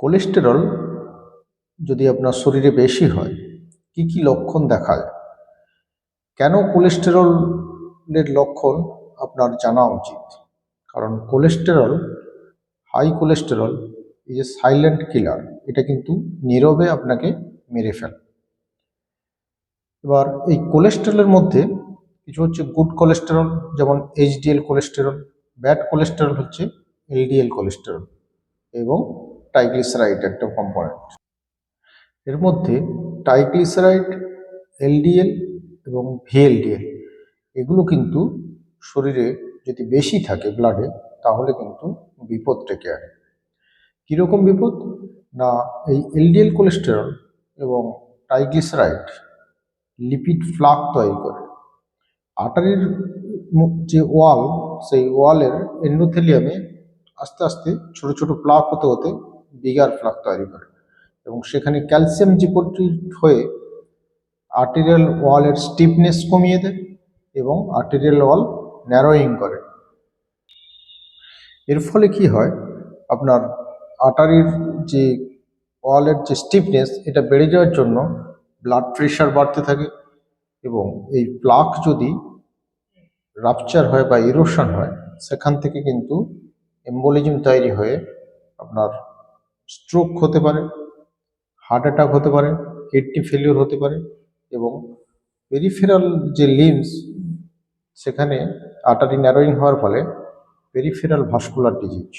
Cholesterol যদি আপনার শরীরে বেশি হয়, কি কি লক্ষণ দেখা যায় কেন কোলেস্টেরলের লক্ষণ আপনার জানা উচিত? কারণ cholesterol, high cholesterol is a silent killer এটা কিন্তু নীরবে আপনাকে মেরে ফেলে। এবার এই কোলেস্টেরলের মধ্যে কিছু হচ্ছে গুড কোলেস্টেরল যেমন এইচডিএল কোলেস্টেরল ব্যাড কোলেস্টেরল হচ্ছে এলডিএল কোলেস্টেরল এবং ট্রাইগ্লিসারাইড একটা কম্পোনেন্ট এর মধ্যে ট্রাইগ্লিসারাইড এলডিএল এবং ভিএলডিএল এগুলো কিন্তু শরীরে যদি বেশি থাকে ব্লাডে তাহলে কিন্তু বিপদ ডেকে আনে। কীরকম বিপদ? না, এই এলডিএল কোলেস্টেরল এবং ট্রাইগ্লিসারাইড লিপিড ফ্লাক তৈরি করে। আটারির যে ওয়াল সেই ওয়ালের এন্ডোথেলিয়ামে আস্তে আস্তে ছোট ছোট প্লাক হতে হতে বিগার প্লাক তৈরি করে। এবং সেখানে ক্যালসিয়াম ডিপোজিট হয়ে আর্টেরিয়াল ওয়ালের স্টিফনেস কমিয়ে দেয় এবং আর্টেরিয়াল ওয়াল ন্যারোয়িং করে। এর ফলে কি হয়? আপনার আটারির যে ওয়ালের যে স্টিফনেস, এটা বেড়ে যাওয়ার জন্য ব্লাড প্রেশার বাড়তে থাকে এবং এই প্লাক যদি রাপচার হয় বা ইরোশন হয়, সেখান থেকে কিন্তু এম্বোলিজম তৈরি হয়ে আপনার স্ট্রোক হতে পারে হার্ট অ্যাটাক হতে পারে কিডনি ফেলিওর হতে পারে এবং পেরিফেরাল যে লিমস সেখানে আটারি ন্যারোয়িং হওয়ার ফলে পেরিফেরাল ভাস্কুলার ডিজিজ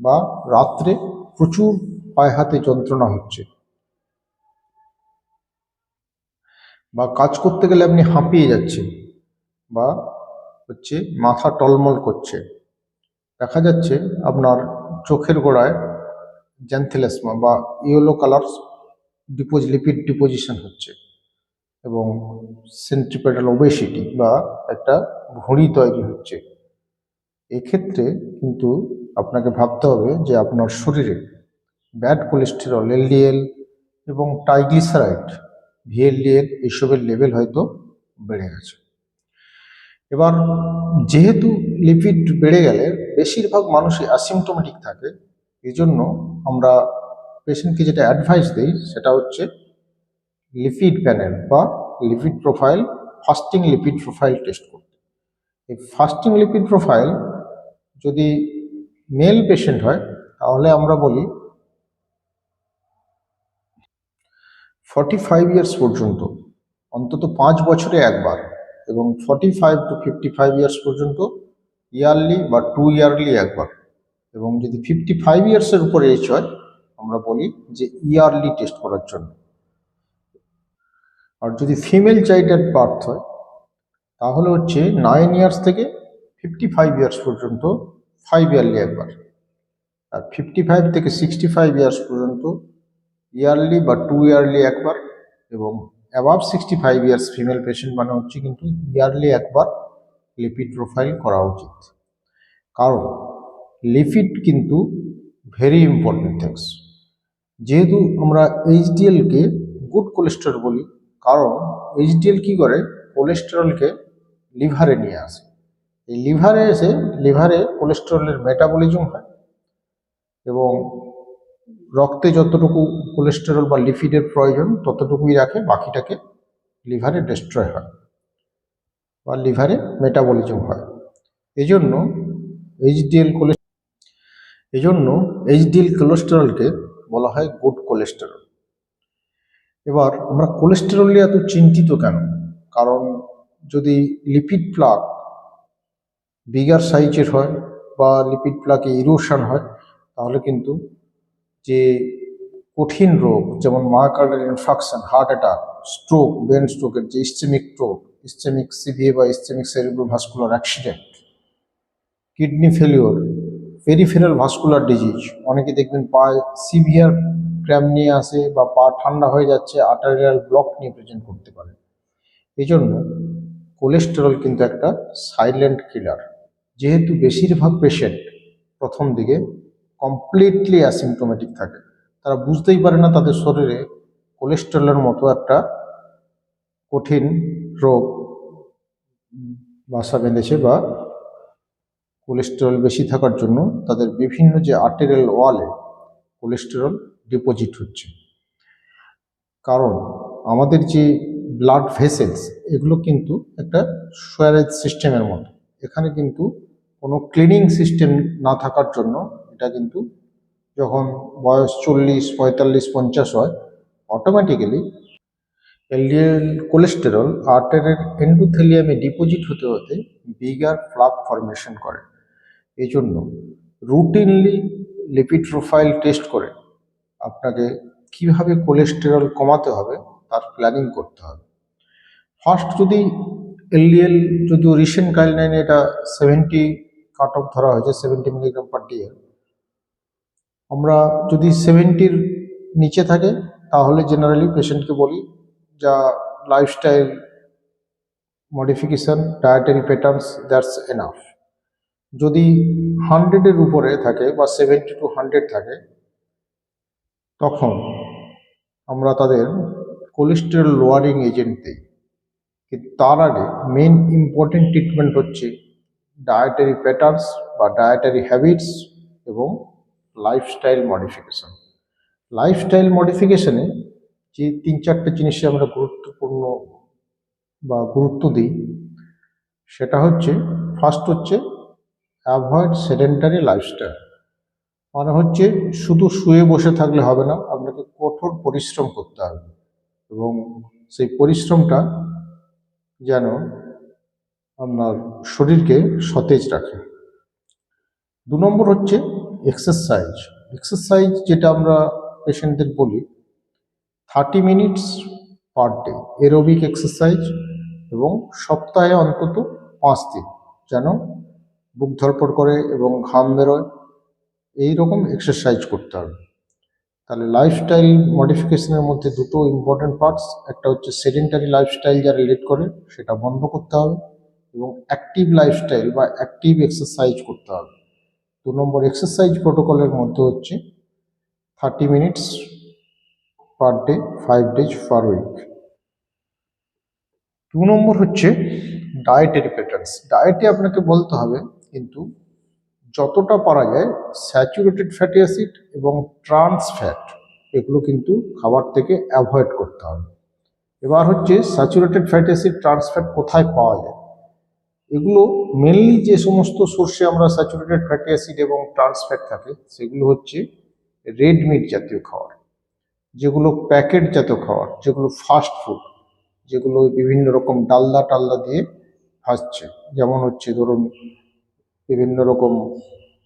বা রাত্রে প্রচুর পায়ে হাতে যন্ত্রণা হচ্ছে। বা কাজ করতে গেলে আপনি হাঁপিয়ে যাচ্ছেন বা হচ্ছে মাথা টলমল করছে। দেখা যাচ্ছে আপনার চোখের গোড়ায় জ্যান্থেলাসমা বা yellow colour depos lipid deposition হচ্ছে। এবং সেন্ট্রিপেটাল ওবেসিটি বা একটা ভুঁড়ি তৈরি হচ্ছে। এক্ষেত্রে কিন্তু আপনাকে ভাবতে হবে যে আপনার শরীরে ব্যাড কোলেস্টেরল এলডিএল এবং ট্রাইগ্লিসারাইড ভিএলডিএল এইসবের লেভেল হয়তো বেড়ে গেছে। এবার যেহেতু লিপিড বেড়ে গেলে, বেশিরভাগ মানুষই অ্যাসিমটোমেটিক থাকে এই জন্য আমরা পেশেন্টকে যেটা অ্যাডভাইস দিই, সেটা হচ্ছে লিপিড প্যানেল বা lipid profile fasting lipid profile test করতে। এই ফাস্টিং লিপিড প্রোফাইল যদি মেল পেশেন্ট হয়, তাহলে আমরা বলি ফর্টি ফাইভ ইয়ার্স পর্যন্ত, অন্তত পাঁচ বছরে একবার এবং forty five to fifty five years পর্যন্ত ইয়ারলি বা টু ইয়ারলি একবার। এবং যদি ফিফটি ফাইভ ইয়ার্সের উপরে এজ হয়, আমরা বলি যে ইয়ারলি টেস্ট করার জন্য। আর যদি ফিমেল চাইল্ডের বার্থ হয়, তাহলে হচ্ছে নাইন ইয়ার্স থেকে ফিফটি ফাইভ ইয়ার্স পর্যন্ত ফাইভ ইয়ারলি একবার। আর ফিফটি ফাইভ থেকে সিক্সটি ফাইভ ইয়ার্স পর্যন্ত ইয়ারলি বা টু ইয়ারলি একবার এবং above sixty five years female patient মানে হচ্ছে কিন্তু ইয়ারলি একবার লিপিড প্রোফাইল করা উচিত। কারণ লিপিড কিন্তু ভেরি ইম্পর্টেন্ট থিংস যেহেতু আমরা এইচডিএলকে গুড কোলেস্টেরল বলি, কারণ এইচডিএল কি করে? কোলেস্টেরলকে লিভারে নিয়ে আসে। এই লিভারে এসে লিভারে কোলেস্টেরলের মেটাবলিজম হয় এবং রক্তে যতটুকু কোলেস্টেরল বা লিপিডের প্রয়োজন, ততটুকুই রাখে, বাকিটাকে লিভারে ডিস্ট্রয় হয় বা লিভারে মেটাবলিজম হয়। এই জন্য এইচডিএল কোলে এই জন্য এইচডিএল কোলেস্টেরলকে বলা হয় গুড কোলেস্টেরল এবার আমরা কোলেস্টেরল নিয়ে এত চিন্তিত কেন? কারণ যদি লিপিড প্লাক বিগার সাইজের হয় বা লিপিড প্লাকে ইরোশন হয়, তাহলে কিন্তু যে কঠিন রোগ, যেমন myocardial infarction heart attack stroke brain স্ট্রোকের যে ইস্টেমিক স্ট্রোক ইস্টেমিক সিভিএ বা ischemic cerebrovascular accident kidney failure peripheral vascular disease অনেকে দেখবেন পায়ে সিভিয়ার ক্র্যাম নিয়ে আসে বা পা ঠান্ডা হয়ে যাচ্ছে আর্টারিয়াল ব্লক নিয়ে প্রেজেন্ট করতে পারে। এই জন্য কোলেস্টেরল কিন্তু একটা সাইলেন্ট কিলার যেহেতু বেশিরভাগ পেশেন্ট প্রথম দিকে কমপ্লিটলি অ্যাসিমটোমেটিক থাকে, তারা বুঝতেই পারে না তাদের শরীরে কোলেস্টেরলের মতো একটা কঠিন রোগ বাসা বেঁধেছে বা কোলেস্টেরল বেশি থাকার জন্য তাদের বিভিন্ন যে আর্টেরিয়াল ওয়ালে কোলেস্টেরল ডিপোজিট হচ্ছে। কারণ আমাদের যে ব্লাড ভেসেলস, এগুলো কিন্তু একটা সোয়ারেজ সিস্টেমের মতো। এখানে কিন্তু কোনো ক্লিনিং সিস্টেম না থাকার জন্য এটা কিন্তু যখন বয়স চল্লিশ, পঁয়তাল্লিশ, পঞ্চাশ হয় অটোমেটিক্যালি এলডিএল কোলেস্টেরল আর্টারের এন্ডোথেলিয়ামে ডিপোজিট হতে হতে বিগার ফ্লাপ ফরমেশন করে। এই জন্য রুটিনলি লিপিড প্রোফাইল টেস্ট করে আপনাকে কীভাবে কোলেস্টেরল কমাতে হবে তার প্ল্যানিং করতে হবে। ফার্স্ট যদি এলডিএল যদিও রিসেন্ট গাইডলাইনে এটা সেভেন্টি কাট অফ ধরা হয়েছে সেভেন্টি মিলিগ্রাম পার ডে আমরা যদি সেভেন্টির নিচে থাকে, তাহলে জেনারেলি পেশেন্টকে বলি যা lifestyle modification dietary patterns that's enough যদি হান্ড্রেডের উপরে থাকে বা সেভেন্টি টু হান্ড্রেড থাকে, তখন আমরা তাদের কোলেস্টেরল লোয়ারিং এজেন্ট দিই। কিন্তু তার আগে মেন ইম্পর্টেন্ট ট্রিটমেন্ট হচ্ছে ডায়েটারি প্যাটার্নস বা ডায়েটারি হ্যাবিটস এবং লাইফস্টাইল মডিফিকেশান লাইফস্টাইল মডিফিকেশানে যে তিন চারটে জিনিসে আমরা গুরুত্বপূর্ণ বা গুরুত্ব দিই, সেটা হচ্ছে ফার্স্ট হচ্ছে অ্যাভয়েড সেডেন্টারি লাইফস্টাইল মানে হচ্ছে শুধু শুয়ে বসে থাকলে হবে না, আপনাকে কঠোর পরিশ্রম করতে হবে। এবং সেই পরিশ্রমটা যেন আপনার শরীরকে সতেজ রাখে। দু নম্বর হচ্ছে এক্সারসাইজ এক্সারসাইজ যেটা আমরা পেশেন্টদের বলি thirty minutes per day aerobic exercise এবং সপ্তাহে অন্তত পাঁচ দিন, যেন বুক ধরপড় করে এবং ঘাম বেরোয়। এই রকম এক্সারসাইজ করতে হবে। তাহলে লাইফস্টাইল মডিফিকেশনের মধ্যে দুটো ইম্পর্টেন্ট পার্টস একটা হচ্ছে সেডেন্টারি লাইফস্টাইল যারা লিড করে, সেটা বন্ধ করতে হবে এবং অ্যাক্টিভ লাইফস্টাইল বা অ্যাক্টিভ এক্সারসাইজ করতে হবে। দু নম্বর এক্সারসাইজ প্রোটোকলের মধ্যে হচ্ছে thirty minutes per day five days per week দু নম্বর হচ্ছে ডায়েটারি প্যাটার্নস ডায়েটে আপনাকে বলতে হবে কিন্তু যতটা পারা যায় স্যাচুরেটেড ফ্যাটি অ্যাসিড এবং ট্রান্স ফ্যাট এগুলো কিন্তু খাবার থেকে অ্যাভয়েড করতে হবে। এবার হচ্ছে saturated fatty acid trans fat কোথায় পাওয়া যায়? এগুলো মেনলি যে সমস্ত সোর্সে আমরা স্যাচুরেটেড ফ্যাটি অ্যাসিড এবং ট্রান্স ফ্যাট থাকে, সেগুলো হচ্ছে রেড মিট জাতীয় খাবার, যেগুলো প্যাকেট জাতীয় খাবার, যেগুলো ফাস্ট ফুড যেগুলো বিভিন্ন রকম ডালদা টালদা দিয়ে ভাজছে। যেমন হচ্ছে ধরুন বিভিন্ন রকম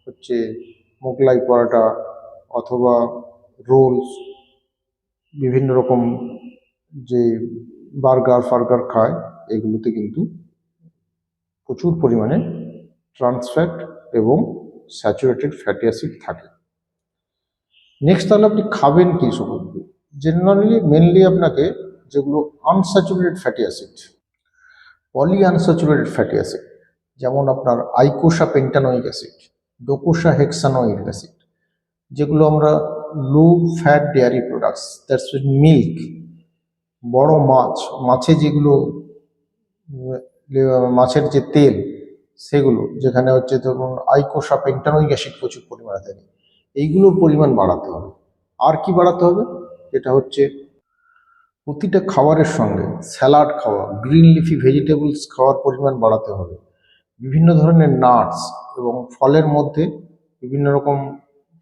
হচ্ছে মোগলাই পরোটা অথবা রোলস, বিভিন্ন রকম যে বার্গার ফার্গার খায়, এগুলোতে কিন্তু প্রচুর পরিমাণে ট্রান্সফ্যাট এবং স্যাচুরেটেড ফ্যাটি অ্যাসিড থাকে। নেক্সট তাহলে আপনি খাবেন কি সব জেনারেলি মেনলি আপনাকে যেগুলো unsaturated fatty acid poly unsaturated fatty acid যেমন আপনার আইকোসা পেন্টানোইক অ্যাসিড, ডোকোসা হেক্সানোইক অ্যাসিড, যেগুলো আমরা low fat dairy products, that's milk, বড় মাছ, মাছে যেগুলো মাছের যে তেল, সেগুলো, যেখানে হচ্ছে ধরুন আইকোসা পেন্টানোইক অ্যাসিড প্রচুর পরিমাণে থাকে, এইগুলোর পরিমাণ বাড়াতে হবে। আর কি বাড়াতে হবে? যেটা হচ্ছে প্রতিটা খাবারের সঙ্গে স্যালাড খাওয়া, গ্রিন লিফি ভেজিটেবলস খাওয়ার পরিমাণ বাড়াতে হবে। বিভিন্ন ধরনের নাটস এবং ফলের মধ্যে বিভিন্ন রকম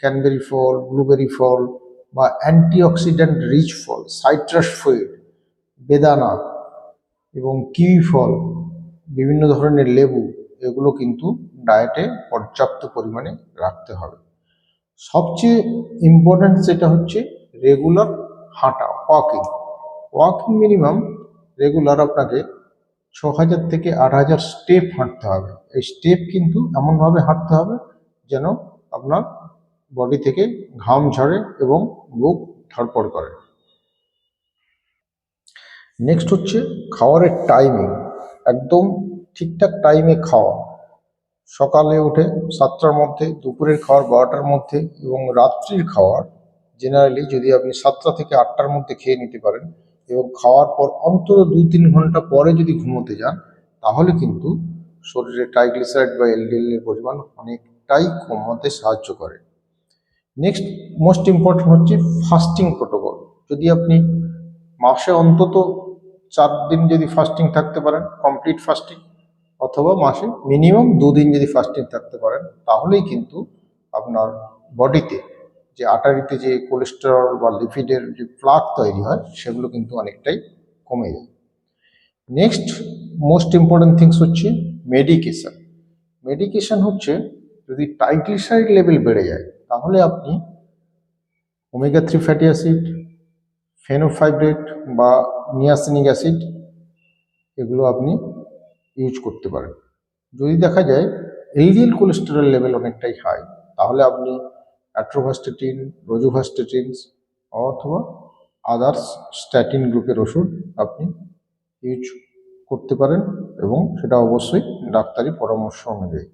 ক্যানবেরি ফল ব্লুবেরি ফল বা অ্যান্টিঅক্সিডেন্ট রিচ ফল সাইট্রাস ফ্রুইট বেদানা এবং কিউই ফল, বিভিন্ন ধরনের লেবু, এগুলো কিন্তু ডায়েটে পর্যাপ্ত পরিমাণে রাখতে হবে। সবচেয়ে ইম্পর্ট্যান্ট যেটা হচ্ছে রেগুলার হাঁটা ওয়াকিং ওয়াকিং মিনিমাম রেগুলার আপনাকে ছ হাজার থেকে আট হাজার স্টেপ হাঁটতে হবে। এই স্টেপ কিন্তু এমনভাবে হাঁটতে হবে যেন আপনার বডি থেকে ঘাম ঝরে এবং বুক ধড়পড় করে। নেক্সট হচ্ছে খাওয়ারের টাইমিং একদম ঠিকঠাক টাইমে খাওয়া। সকালে উঠে সাতটার মধ্যে, দুপুরের খাওয়ার বারোটার মধ্যে এবং রাত্রির খাওয়ার জেনারেলি যদি আপনি সাতটা থেকে আটটার মধ্যে খেয়ে নিতে পারেন এবং খাওয়ার পর অন্তত দু তিন ঘণ্টা পরে যদি ঘুমোতে যান, তাহলে কিন্তু শরীরে ট্রাইগ্লিসারাইড বা এলডিএল এর পরিমাণ অনেকটাই কমাতে সাহায্য করে। নেক্সট মোস্ট ইম্পর্টেন্ট হচ্ছে ফাস্টিং প্রোটোকল যদি আপনি মাসে অন্তত চার দিন যদি ফাস্টিং থাকতে পারেন কমপ্লিট ফাস্টিং অথবা মাসে মিনিমাম দুদিন যদি ফাস্টিং থাকতে পারেন, তাহলেই কিন্তু আপনার বডিতে যে আটারিতে যে কোলেস্টেরল বা লিপিডের যে প্লাক তৈরি হয়, সেগুলো কিন্তু অনেকটাই কমে যায়। নেক্সট মোস্ট ইম্পর্টেন্ট থিংস হচ্ছে মেডিকেশন মেডিকেশন হচ্ছে, যদি ট্রাইগ্লিসারাইড লেভেল বেড়ে যায়, তাহলে আপনি omega three fatty acid fenofibrate বা নিয়াসিনিক অ্যাসিড এগুলো আপনি ইউজ করতে পারেন। যদি দেখা যায় এলডিএল কোলেস্টেরল লেভেল অনেকটাই হাই তাহলে আপনি অ্যাট্রোভাস্টেটিন রোজোভাস্টেটিনস অথবা আদার্স স্ট্যাটিন গ্রুপের ওষুধ আপনি ইউজ করতে পারেন এবং সেটা অবশ্যই ডাক্তারি পরামর্শ অনুযায়ী।